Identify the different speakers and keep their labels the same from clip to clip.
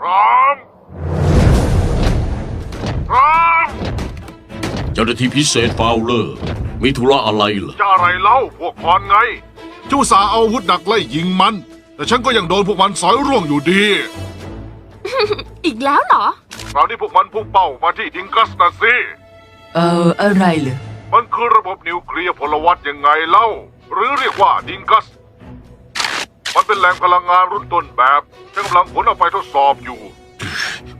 Speaker 1: พร้อม พร้อม
Speaker 2: เจ้าหน้าที่พิเศษฟาวเลอร์ มีธุระอะไรเหรอ
Speaker 1: จะอะไรเล่าพวกพรไง
Speaker 3: จูสาห์เอาอาวุธดักไล่ยิงมัน แต่ฉันก็ยังโดนพวกมันสอยร่วงอยู่ดี
Speaker 4: อีกแล้วเหรอ
Speaker 1: คราวนี้พวกมันพุ่งเป้ามาที่ดิงกัสนะสิ
Speaker 5: เอออะไรเหรอ
Speaker 1: มันคือระบบนิวเคลียร์พลวัตยังไงเล่า หรือเรียกว่าดิงกัส มันเป็นแหล่งพลังงานรุ่นต้นแบบฉันกำลังผลเอาไปทดสอบอยู่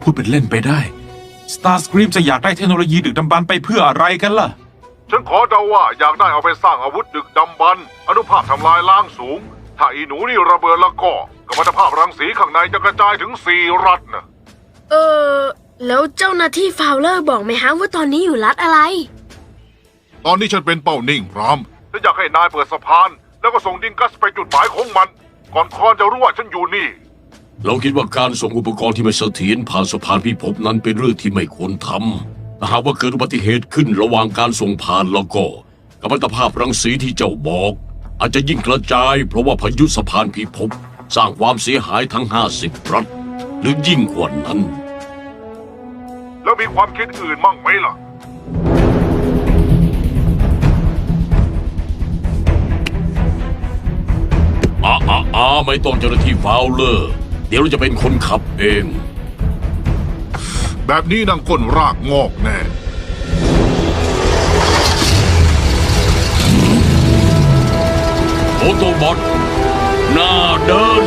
Speaker 6: พูดเป็นเล่นไปได้ Starscream จะอยากได้เทคโนโลยีดึกดำบรรพ์ไปเพื่ออะไรกันล่ะ
Speaker 1: ฉันขอเดาว่าอยากได้เอาไปสร้างอาวุธดึกดำบรรพ์อนุภาพทำลายล้างสูง ถ้าอีหนูนี่ระเบิดแล้วก็กัมมันตภาพรังสีข้างในจะกระจายถึงสี่รัฐนะ
Speaker 4: เออ แล้วเจ้าหน้าที่ฟาวเลอร์บอกไหมฮะว่าตอนนี้อยู่รัฐอะไร
Speaker 3: ตอนนี้ฉันเป็นเป้านิ่งพร้อม
Speaker 1: ฉันอยากให้นายเปิดสะพาน แล้วก็ส่งดิงกัสไปจุดหมายของมัน ก่อนคอนจะรู้ว่าฉันอยู่นี่
Speaker 2: เราคิดว่าการส่งอุปกรณ์ที่ไม่เสถียรผ่านสะพานพิภพนั้นเป็นเรื่องที่ไม่ควรทำถ้าหากว่าเกิดอุบัติเหตุขึ้นระหว่างการส่งผ่านแล้วก็กัมมันตภาพรังสีที่เจ้าบอก อาจจะยิ่งกระจาย เพราะว่าพายุสะพานพิภพสร้างความเสียหายทั้ง 50 รัฐ หรือยิ่งกว่านั้น
Speaker 1: แล้วมีความคิดอื่นมั่งไหมล่ะ
Speaker 2: ไม่ต้องเจ้าหน้าที่ฟาวเลอร์ เดี๋ยวเราจะเป็นคนขับเอง
Speaker 3: แบบนี้นางก้นรากงอกแน่
Speaker 2: โอโตบอทหน้าเดิน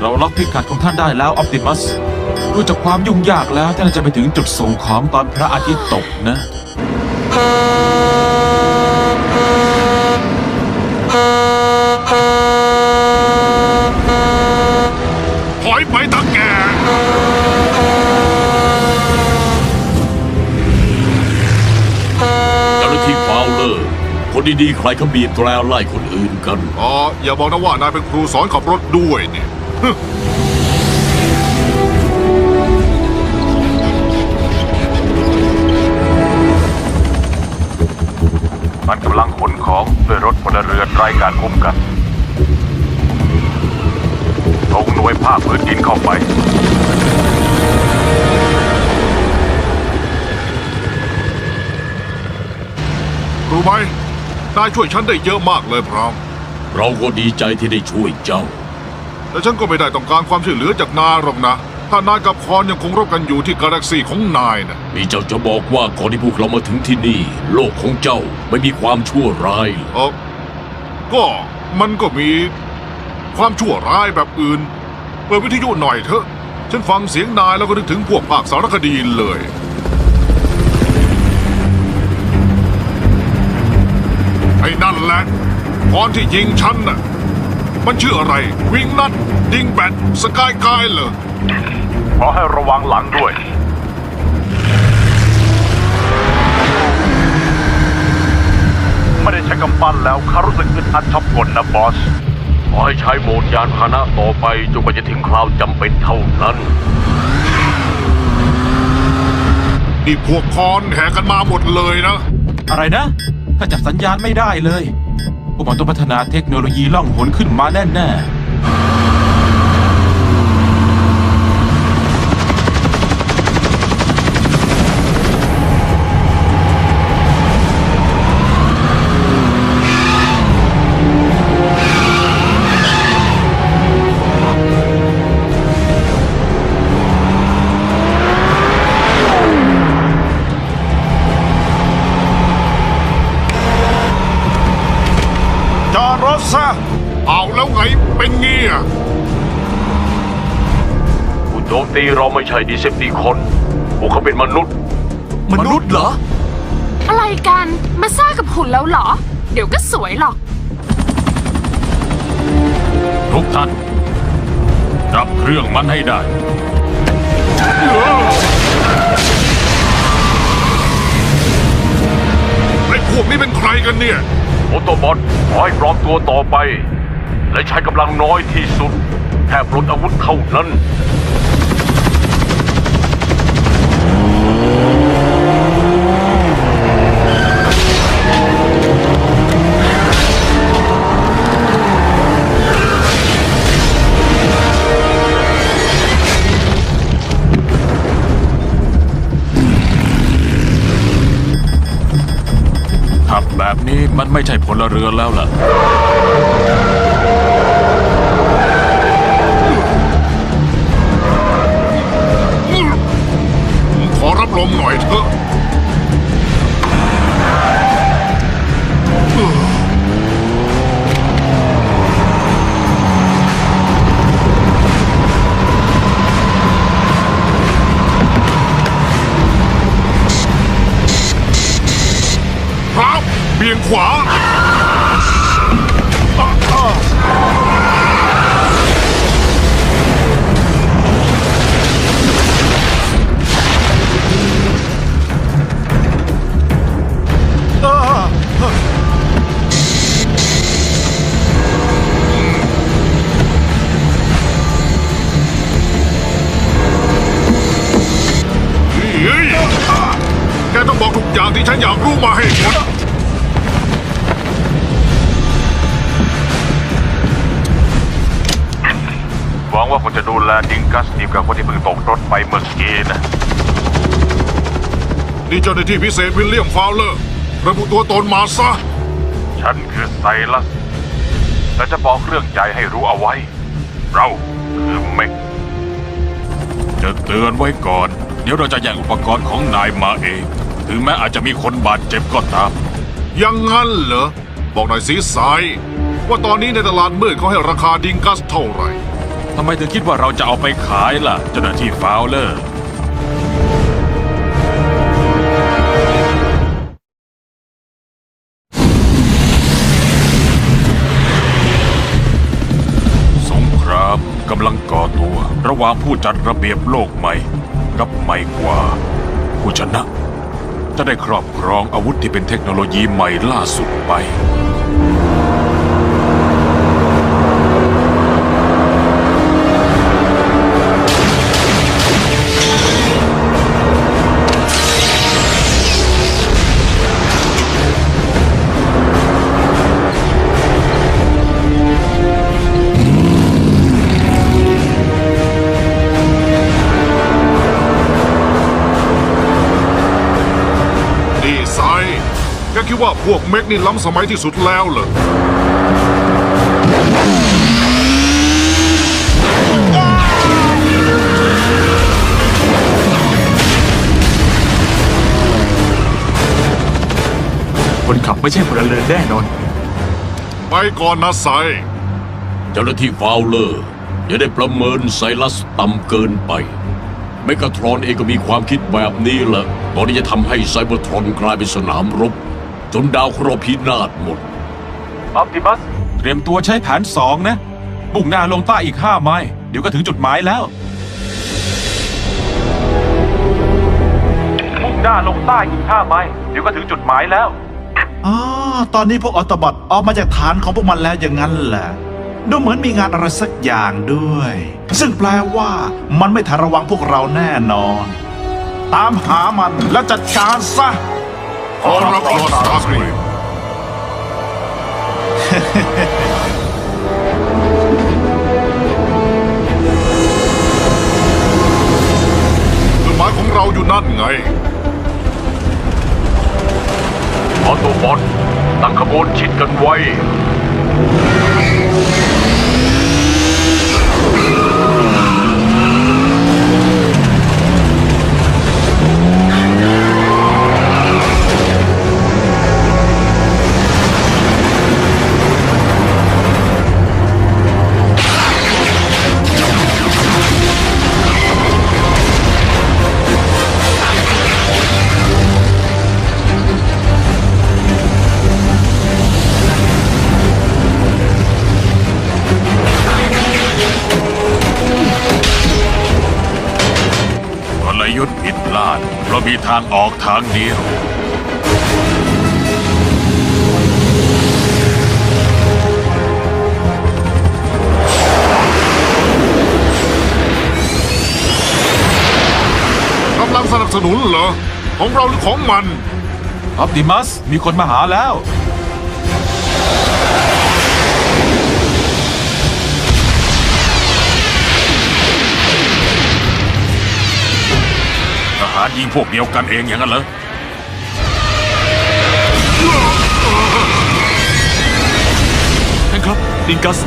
Speaker 6: เราล็อกพิกัดของท่านได้แล้วออ t ติมัสดูจากความยุ่งยากแล้วท่านจะไปถึงจุดส่งของตอนพระอาทิตย์ตกนะ
Speaker 3: ถอยไปตะแก
Speaker 2: เจ้าหน้าที่ฟาวเลอร์ คนดีๆ ใครเขาบีบแตรไล่คนอื่นกัน
Speaker 3: อ๋ออย่าบอกนะว่านายเป็นครูสอนขับรถด้วยเนี่ย
Speaker 1: มันกำลังขนของด้วยรถพลเรือนไร้การคุ้มกันส่งหน่วยภาคพื้นดินเข้าไป
Speaker 3: รู้ไหมนายช่วยฉันได้เยอะมากเลยพร้อม
Speaker 2: เราก็ดีใจที่ได้ช่วยเจ้า
Speaker 3: แต่ฉันก็ไม่ได้ต้องการความช่วยเหลือจากนายหรอกนะ ถ้านายกับคอนยังคงรบกันอยู่ที่กาแล็กซี่ของนายนะ
Speaker 2: มีเจ้าจะบอกว่าก่อนที่พวกเรามาถึงที่นี่ โลกของเจ้าไม่มีความชั่วร้ายเลย
Speaker 3: เออก็มันก็มีความชั่วร้ายแบบอื่น เปิดวิทยุหน่อยเถอะ ฉันฟังเสียงนายแล้วก็นึกถึงพวกภาคสารคดีเลยไอ้นั่นแหละตอนที่ยิงฉันน่ะ มันชื่ออะไร วิงนัทดิงแบทสกายกายเหรอ
Speaker 1: ขอให้ระวังหลังด้วย ไม่ได้ใช้กำปั้นแล้วข้ารู้สึกอึดอัดชอบกลนะบอส
Speaker 2: ขอให้ใช้โหมดยานพาหนะต่อไปจนกว่าจะถึงคราวจำเป็นเท่านั้น
Speaker 3: นี่พวกคอนแห่กันมาหมดเลยนะ
Speaker 6: อะไรนะ ถ้าจับสัญญาณไม่ได้เลย พวกมันต้องพัฒนาเทคโนโลยีล่องหนขึ้นมาแน่ๆ
Speaker 2: ใช่ดีเซปติคอนพวกเขาเป็นมนุษย์
Speaker 7: มนุษย์เหรอ
Speaker 8: อะไรกัน มาซ่ากับหุ่นแล้วเหรอ เดี๋ยวก็สวยหรอก
Speaker 6: ทุกท่านรับเครื่องมันให้ได้
Speaker 3: ไอ้พวกนี้เป็นใครกันเนี่ย
Speaker 2: โอโตบอทขอให้ปลอมตัวต่อไป และใช้กำลังน้อยที่สุด แค่ปลดอาวุธเท่านั้น
Speaker 6: แบบนี้มันไม่ใช่พลเรือนแล้วล่ะ
Speaker 3: ขอรับลมหน่อยเถอะ รียงขวาเฮ้ยแกต้องบอกทุกอย่างที่ฉันอยากรู้มาให้หม
Speaker 2: กัสดีกว่าคนที่เพิ่งตกรถไปเมื่อกี้นะ
Speaker 3: นี่เจ้าหน้าที่พิเศษวิลเลียมฟาวเลอร์ ระบุตัวตนมาซะ
Speaker 2: ฉันคือไซลัส และจะบอกเรื่องใจให้รู้เอาไว้ เราคือเมก
Speaker 6: จะเตือนไว้ก่อน เดี๋ยวเราจะแย่งอุปกรณ์ของนายมาเอง ถึงแม้อาจจะมีคนบาดเจ็บก็ตาม
Speaker 3: อยังงั้นเหรอ บอกหน่อยสิสาย ว่าตอนนี้ในตลาดมืดเขาให้ราคาดิงกัสเท่าไหร่
Speaker 6: ทำไมถึงคิดว่าเราจะเอาไปขายล่ะ เจ้าหน้าที่ฟาวเลอร์ สงครามกำลังก่อตัว ระหว่างผู้จัดระเบียบโลกใหม่ กับใหม่กว่า ผู้ชนะ จะได้ครอบครองอาวุธที่เป็นเทคโนโลยีใหม่ล่าสุดไป
Speaker 3: ว่าพวกเมกนี่ล้ำสมัยที่สุดแล้วเหรอ
Speaker 7: คนขับไม่ใช่พลเรือนแน่นอน
Speaker 3: ไปก่อนนะสาย
Speaker 2: เจ้าหน้าที่ฟาวเลอร์อย่าได้ประเมินไซลัสต่ำเกินไป เมกาทรอนเองก็มีความคิดแบบนี้แหละ ตอนนี้จะทำให้ไซเบอร์ทรอนกลายเป็นสนามรบ จนดาวเคราะห์พินาศหมด ออปติมัส
Speaker 6: เตรียมตัวใช้แผนสองนะ บุ่งหน้าลงใต้อีกห้าไมล์เดี๋ยวก็ถึงจุดหมายแล้ว
Speaker 2: มุ่งหน้าลงใต้อีกห้าไมล์เดี๋ยวก็ถึงจุดหมายแล้ว
Speaker 9: อ๋อตอนนี้พวกออโตบอทออกมาจากฐานของพวกมันแล้วอย่างนั้นแหละ ดูเหมือนมีงานอะไรสักอย่างด้วย ซึ่งแปลว่ามันไม่ทันระวังพวกเราแน่นอน ตามหามันแล้วจัดการซะ
Speaker 3: ขอรับรอดสตาร์สกรีมจุดหมายของเราอยู่นั่นไง
Speaker 2: ออโตบอทตั้งขบวนชิดกันไว้
Speaker 6: ออกทางเดียว
Speaker 9: กำลังสนับสนุนเหรอ ของเราหรือของมัน
Speaker 10: ออปติมัส มีคนมาหาแล้วา
Speaker 6: รยิงพวกเดียวกันเองอย่างนั้นเหรอ
Speaker 10: ท่านครับดินกัส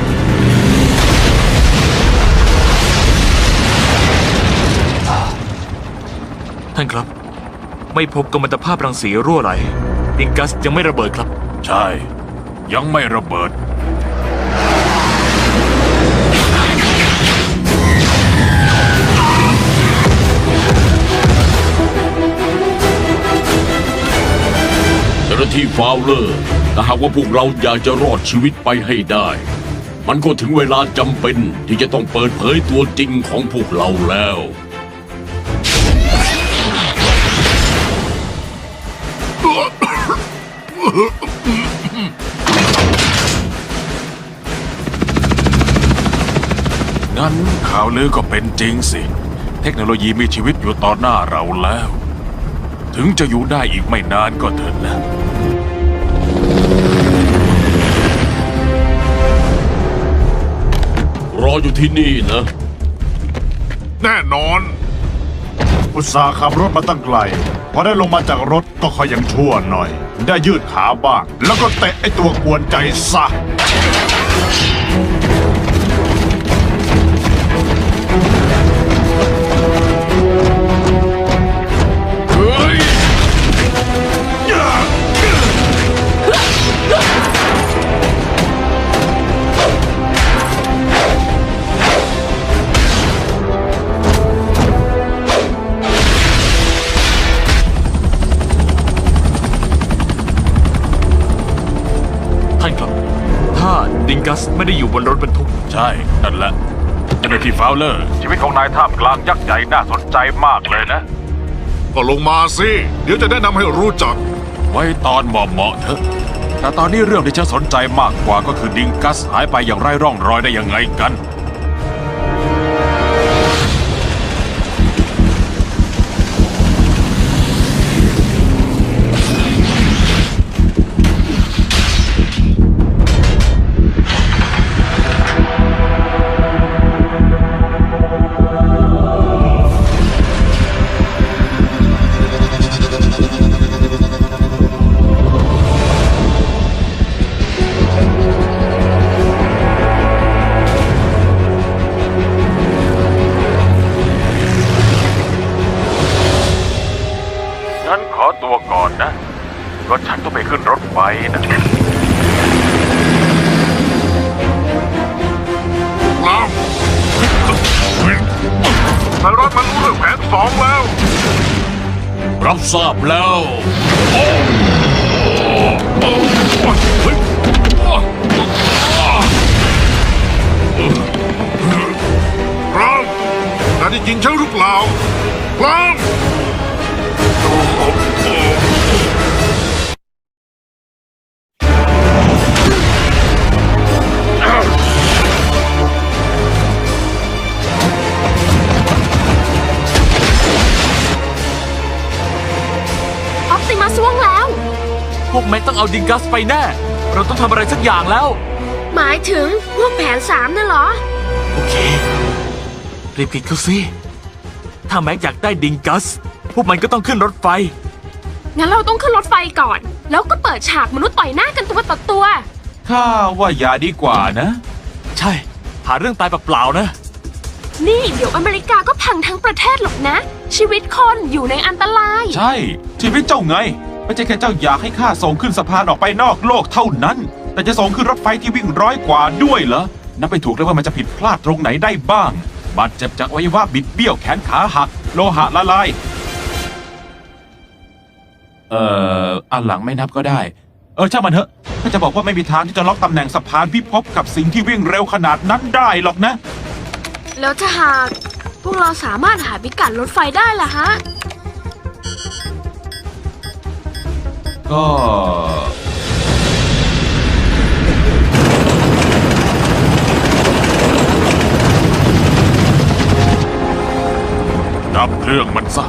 Speaker 10: ท่านครับ ไม่พบกัมมันตภาพรังสีรั่วไหลดินกัสยังไม่ระเบิดครับ
Speaker 6: ใช่ ยังไม่ระเบิด
Speaker 2: ที่ฟาวเลอร์ถ้าหากว่าพวกเราอยากจะรอดชีวิตไปให้ได้ มันก็ถึงเวลาจำเป็นที่จะต้องเปิดเผยตัวจริงของพวกเราแล้ว
Speaker 6: งั้นข่าวลือก็เป็นจริงสิ เทคโนโลยีมีชีวิตอยู่ต่อหน้าเราแล้ว ถึงจะอยู่ได้อีกไม่นานก็เถอะนะ
Speaker 2: ออยู่ที่นี่นะ
Speaker 9: แน่นอน อุตสาห์ขับรถมาตั้งไกล พอได้ลงมาจากรถก็คอยยังชั่วหน่อย ได้ยืดขาบ้าง แล้วก็เตะไอ้ตัวกวนใจซะ
Speaker 10: กัสไม่ได้อยู่บนรถบรรทุก
Speaker 6: ใช่ นั่นแหละเจ้าหน้าที่ฟาวเลอร์ ชีวิตของนายท่ามกลางยักษ์ใหญ่น่าสนใจมากเลยนะ
Speaker 9: ก็ลงมาสิ เดี๋ยวจะแนะนำให้รู้จัก
Speaker 6: ไว้ตอนเหมาะๆเถอะ แต่ตอนนี้เรื่องที่ฉันสนใจมากกว่าก็คือดิงกัสหายไปอย่างไร้ร่องรอยได้ยังไงกัน
Speaker 9: ยได้ยิงฉันหรือเปล่าพร้อม
Speaker 8: ออปติมัสว่างแล้ว
Speaker 10: พวกแม็กต้องเอาดินกัสไปแน่ เราต้องทำอะไรสักอย่างแล้ว
Speaker 11: หมายถึงพวกแผนสามน่ะเหรอ
Speaker 10: โอเค รีบกินเขาสิถ้าแม็กอยากได้ดิงกัส พวกมันก็ต้องขึ้นรถไฟ
Speaker 8: งั้นเราต้องขึ้นรถไฟก่อน แล้วก็เปิดฉากมนุษย์ต่อยหน้ากันตัวต่อตัว
Speaker 10: ข้าว่าอย่าดีกว่านะ ใช่ หาเรื่องตายเปล่าๆนะ
Speaker 8: นี่เดี๋ยวอเมริกาก็พังทั้งประเทศหรอกนะ ชีวิตคนอยู่ในอันตราย
Speaker 10: ใช่ ชีวิตเจ้าไง ไม่ใช่แค่เจ้าอยากให้ข้าส่งขึ้นสะพานออกไปนอกโลกเท่านั้น แต่จะส่งขึ้นรถไฟที่วิ่งร้อยกว่าด้วยเหรอนับไปถูกเลยว่ามันจะผิดพลาดตรงไหนได้บ้าง บาดเจ็บจากอวัยวะบิดเบี้ยวแขนขาหัก โลหะละลาย เอ่ออันหลังไม่นับก็ได้ เออช่างมันเถอะถ้าจะบอกว่าไม่มีทางที่จะล็อกตำแหน่งสะพานพิภพกับสิ่งที่วิ่งเร็วขนาดนั้นได้หรอกนะ
Speaker 11: แล้วถ้าหาก
Speaker 2: พวกเราสามารถหาพิกัดรถไฟได้ล่ะฮะ
Speaker 6: ก็
Speaker 1: ดับเครื่องมันซะ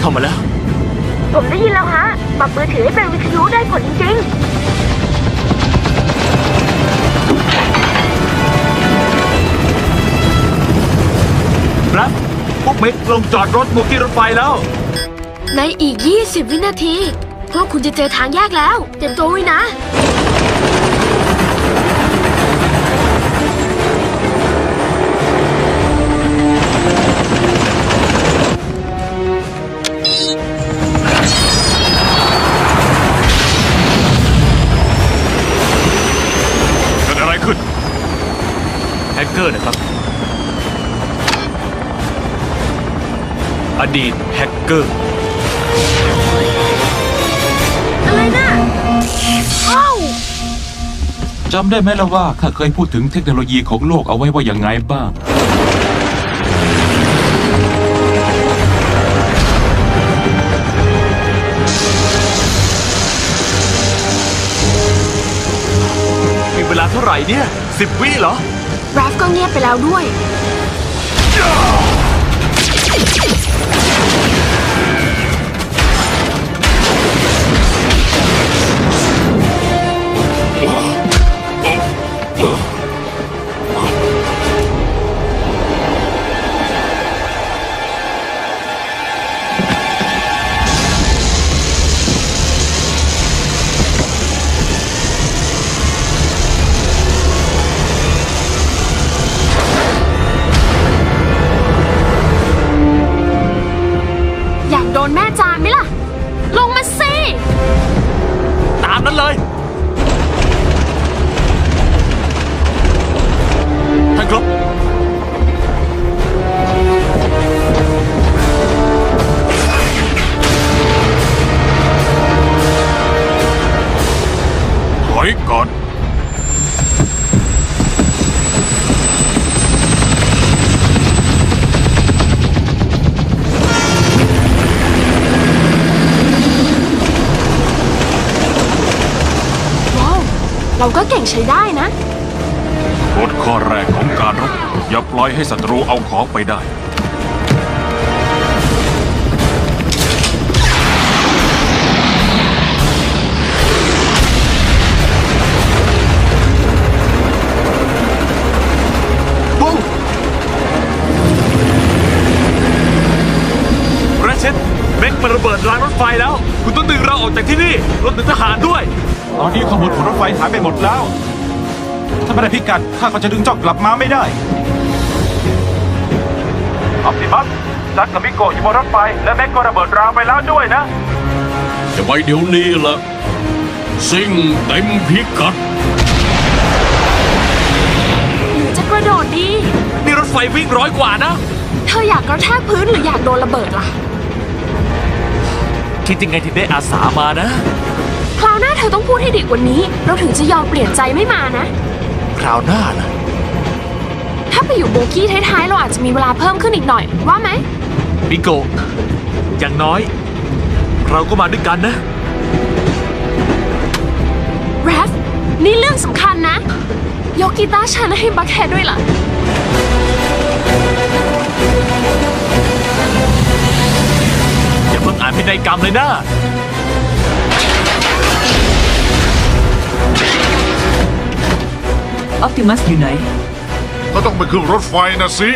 Speaker 10: เข้ามาแล้ว
Speaker 2: ผมได้ยินแล้วฮะปรับมือถือให้เป็นวิทยุได้ผลจริง
Speaker 10: ค พวกเม็กลงจอดรถบุกที่รถไฟแล้ว
Speaker 2: ๆในอีก 20 วินาที พวกคุณจะเจอทางแยกแล้ว เตรียมตัวไว้นะ
Speaker 1: เกิดอะไรขึ้น
Speaker 10: แฮกเกอร์นะครับ อดีตแฮกเกอร์
Speaker 2: อะไรนะอ้าว
Speaker 6: จำได้ไหมล่ะว่าข้าเคยพูดถึงเทคโนโลยีของโลกเอาไว้ว่าอย่างไงบ้าง
Speaker 10: มีเวลาเท่าไหร่เนี่ยสิบวิเหรอ
Speaker 2: ราฟก็เงียบไปแล้วด้วย
Speaker 8: อ
Speaker 1: ถอยก่อน
Speaker 8: ว้าว เราก็เก่งใช้ได้นะ
Speaker 1: กฎข้อแรกของการรบอย่าปล่อยให้ศัตรูเอาของไปได้
Speaker 10: ม็กมันระเบิดรางรถไฟแล้ว คุณต้องดึงเราออกจากที่นี่รถถึงทหารด้วย
Speaker 6: ตอนนี้ขบวนของรถไฟหายไปหมดแล้ว ถ้าไม่ได้พิกัดข้าก็จะดึงเจ้ากลับมาไม่ได้ออปติมัสจัดกับมิโกะอยู่บนรถไฟ และแม็กก็ระเบิดรางไปแล้วด้วยนะ
Speaker 12: จะไปเดี๋ยวนี้ละสิ่งเต็มพิกัด
Speaker 8: หรือจะกระโดดดี
Speaker 10: นี่รถไฟวิ่งร้อยกว่านะ
Speaker 8: เธออยากกระแทกพื้นหรืออยากโดนระเบิดล่ะ
Speaker 10: คิดยังไงถึงได้อาสามานะ
Speaker 8: คราวหน้าเธอต้องพูดให้ดีกว่านี้ เราถึงจะยอมเปลี่ยนใจไม่มานะ
Speaker 10: คราวหน้าล่ะ
Speaker 8: ถ้าไปอยู่โบกี้ท้ายๆ เราอาจจะมีเวลาเพิ่มขึ้นอีกหน่อย ว่าไหม
Speaker 10: บิโกะอย่างน้อย เราก็มาด้วยกันนะ
Speaker 8: แรฟ นี่เรื่องสำคัญนะ ยกกีตาร์ฉันให้บัคแฮดด้วยล่ะ
Speaker 10: อย่า เพิ่งอ่านพินัยกรรมเลยนะ
Speaker 5: ออ t ติมัสอยู่ไหน
Speaker 3: ก็ต้องไปขึ้นรถไฟนะสิ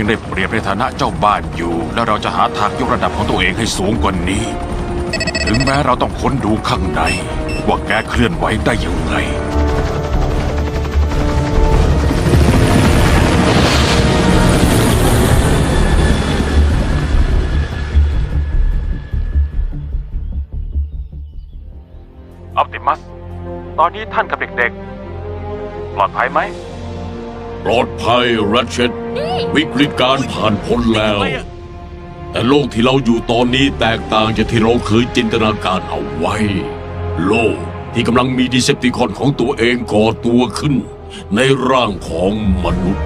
Speaker 6: ยังได้เปรียบในฐานะเจ้าบ้านอยู่ และเราจะหาทางยกระดับของตัวเองให้สูงกว่านี้ ถึงแม้เราต้องค้นดูข้างใน ว่าแกเคลื่อนไหวได้ยังไง
Speaker 7: ออปติมัส ตอนนี้ท่านกับเด็กๆ ปลอดภัยไหม
Speaker 2: ปลอดภัยรัชเชตวิกฤตการผ่านพ้นแล้ว แต่โลกที่เราอยู่ตอนนี้แตกต่างจากที่เราเคยจินตนาการเอาไว้ โลกที่กำลังมีดิเซปติคอนของตัวเองก่อตัวขึ้นในร่างของมนุษย์